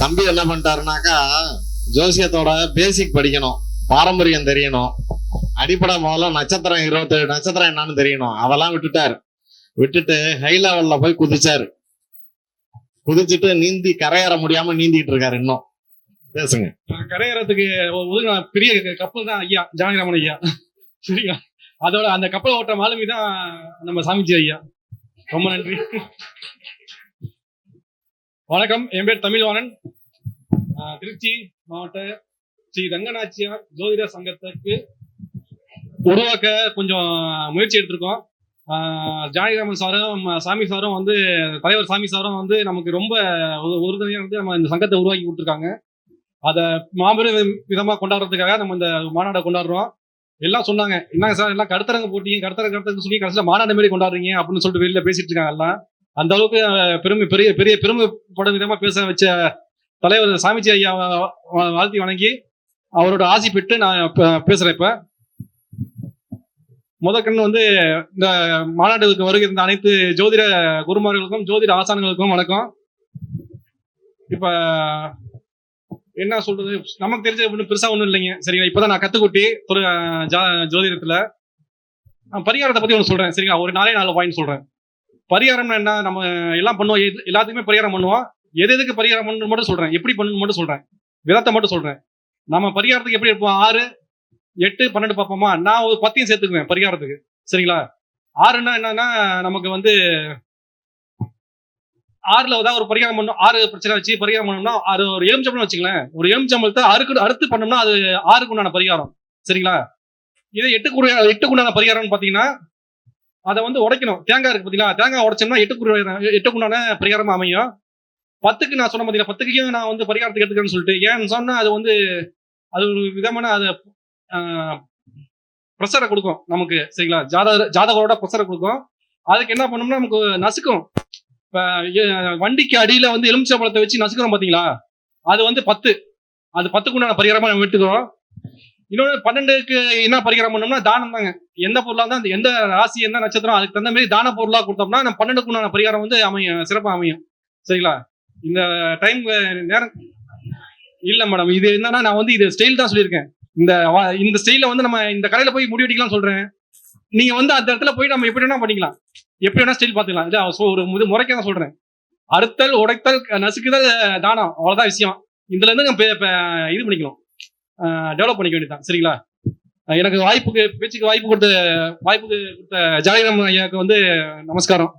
தம்பி என்ன பண்ணிட்டாருனாக்கா ஜோசியத்தோட பேசிக் படிக்கணும். பாரம்பரியம் தெரியணும். அடிப்படை முதல்ல நட்சத்திரம் இருபத்தேழு நட்சத்திரம் என்னன்னு தெரியணும். அதெல்லாம் விட்டுட்டாரு. விட்டுட்டு ஹை லெவல்ல போய் குதிச்சாரு. குதிச்சுட்டு நீந்தி கரையேற முடியாம நீந்திட்டு இருக்காரு இன்னும். பேசுங்க. கரையேறதுக்கு ஒதுங்க பெரிய கப்பல் தான் ஐயா ஜானகிராமன் ஐயா. சரிங்களா? அதோட அந்த கப்பல் ஓட்டுற மாலுமி தான் நம்ம சாமிஜி ஐயா. ரொம்ப நன்றி. வணக்கம். என் பேர் தமிழ்வாணன். திருச்சி மாவட்ட ஸ்ரீ ரங்கநாச்சியார் ஜோதிட சங்கத்துக்கு உருவாக்க கொஞ்சம் முயற்சி எடுத்திருக்கோம். ஜானகிராமன் சாரும் சாமி சாரும் வந்து தலைவர் சாமி சாரும் வந்து நமக்கு ரொம்ப உறுதுணையாக வந்து நம்ம இந்த சங்கத்தை உருவாக்கி கொடுத்துருக்காங்க. அதை மாபெரும் வி- கொண்டாடுறதுக்காக நம்ம இந்த மாநாடை கொண்டாடுறோம். எல்லாம் சொன்னாங்க. என்ன சார் எல்லாம் கடுத்தரங்க போட்டீங்க கடுத்தரங்க கடுத்தரங்க சொல்லி கடைசியில் மாநாடு மாரி கொண்டாடுறீங்க அப்படின்னு சொல்லிட்டு வெளியில் பேசிட்டு இருக்காங்க எல்லாம். அந்த அளவுக்கு பெருமை பெரிய பெரிய பெருமைப்படும் விதமா பேச வச்ச தலைவர் சாமிஜி ஐயா வா- வாழ்த்தி வணங்கி அவரோட ஆசி பெற்று நான் ப- பேசுறேன் இப்ப. முதற்கண் வந்து இந்த மாநாட்டுக்கு வருகிற அனைத்து ஜோதிட குருமார்களுக்கும் ஜோதிட ஆசான்களுக்கும் வணக்கம். இப்ப என்ன சொல்றது? நமக்கு தெரிஞ்ச ஒன்றும் பெருசா ஒன்றும் இல்லைங்க. சரிங்களா? இப்பதான் நான் கத்துக்குட்டி ஒரு ஜா- ஜோதிடத்துல. நான் பரிகாரத்தை பத்தி ஒன்று சொல்றேன். சரிங்களா? ஒரு நாளே நாலு பாயிண்ட் சொல்றேன். பரிகாரம்னா என்ன? நம்ம எல்லாம் பண்ணுவோம். எல்லாத்துக்குமே பரிகாரம் பண்ணுவோம். எது எதுக்கு பரிகாரம் பண்ணணும் மட்டும் சொல்றேன். எப்படி பண்ணணும் மட்டும் சொல்றேன். விதத்தை மட்டும் சொல்றேன். நம்ம பரிகாரத்துக்கு எப்படி இருப்போம்? ஆறு எட்டு பன்னெண்டு பார்ப்போமா? நான் ஒரு பத்தையும் சேர்த்துக்குவேன் பரிகாரத்துக்கு. சரிங்களா? ஆறுன்னா என்னன்னா நமக்கு வந்து ஆறுல ஏதாவது ஒரு பரிகாரம் பண்ணணும். ஆறு பிரச்சனை வச்சு பரிகாரம் பண்ணணும்னா அது ஒரு எலுமிச்சம்பளம் வச்சுங்களேன் ஒரு எலுமிச்சம்பளத்தை அறுக்கு அறுத்து பண்ணோம்னா அது ஆறுக்கு உண்டான பரிகாரம். சரிங்களா? இதே எட்டுக்கு எட்டுக்குண்டான எட்டுக்கு உண்டான பரிகாரம்னு பார்த்தீங்கன்னா அதை வந்து உடைக்கணும். தேங்காய் இருக்கு பார்த்தீங்களா தேங்காய் உடைச்சோம்னா எட்டு எட்டுக்குண்டான பரிகாரமாக அமையும். பத்துக்கு நான் சொன்ன பாத்தீங்களா பத்துக்கையும் நான் வந்து பரிகாரத்துக்கு எடுத்துக்கேன்னு சொல்லிட்டு ஏன்னு சொன்னால் அது வந்து அது ஒரு விதமான அது ப்ரெஷரை கொடுக்கும் நமக்கு சரிங்களா? ஜாதக ஜாதகரோட ப்ரெஷரை கொடுக்கும். அதுக்கு என்ன பண்ணோம்னா நமக்கு நசுக்கும். இப்போ வண்டிக்கு அடியில் வந்து எலுமிச்சை பழத்தை வச்சு நசுக்கிறோம் பார்த்தீங்களா அது வந்து பத்து. அது பத்துக்குண்டான பரிகாரமாக நம்ம எடுத்துக்கிறோம். இன்னொன்று பன்னெண்டுக்கு என்ன பரிகாரம் பண்ணோம்னா தானம் தாங்க எந்த பொருளாக இருந்தால் அந்த எந்த ராசி எந்த நட்சத்திரம் அதுக்கு தகுந்த மாதிரி தான பொருளாக கொடுத்தோம்னா நம்ம பன்னெண்டுக்கு உண்டான பரிகாரம் வந்து அமையும் சிறப்பாக அமையும். சரிங்களா? இந்த டைம் நேரம் இல்லை மேடம் இது என்னன்னா நான் வந்து இது ஸ்டைல் தான் சொல்லியிருக்கேன். இந்த வா- இந்த ஸ்டைலில் வந்து நம்ம இந்த கடையில் போய் முடி வெட்டிக்கலாம் சொல்கிறேன் நீங்கள் வந்து அந்த இடத்துல போய் நம்ம எப்படி வேணா பண்ணிக்கலாம். எப்படி வேணா ஸ்டைல் பார்த்துக்கலாம். இல்லை ஒரு இது முறைக்க தான் சொல்கிறேன் அறுத்தல் உடைத்தல் நசுக்குதல் தானம் அவ்வளோதான் விஷயம். இதுலேருந்து நம்ம இது பண்ணிக்கலாம். டெவலப் பண்ணிக்க வேண்டியதான் சரிங்களா? எனக்கு வாய்ப்புக்கு பேச்சுக்கு வாய்ப்பு கொடுத்த வாய்ப்புக்கு கொடுத்த ஜானகிராமன் ஐயாவுக்கு வந்து நமஸ்காரம்.